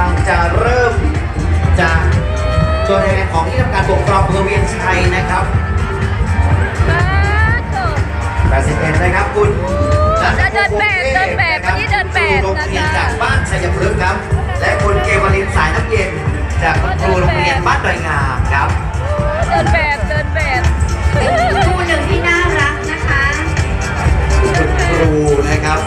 ังจะเริ่มจากตัวแทนของที่ทำการปกครองเำเภอเวียงชัยนะครับแปดสิบเอ็ดนะครับคุณจะเดินแบบเดินแบบวันนี้เดินแบบโรงเรียจากบ้านชัยพฤกษ์ครับ และคุณเกวลินสายน้ำเย็น จากครูโรงเรียนบ้านดอยงามครับ เดินแบบเดินแบบเป็นคู่หนึ่งที่น่ารักนะคะครูนะครับ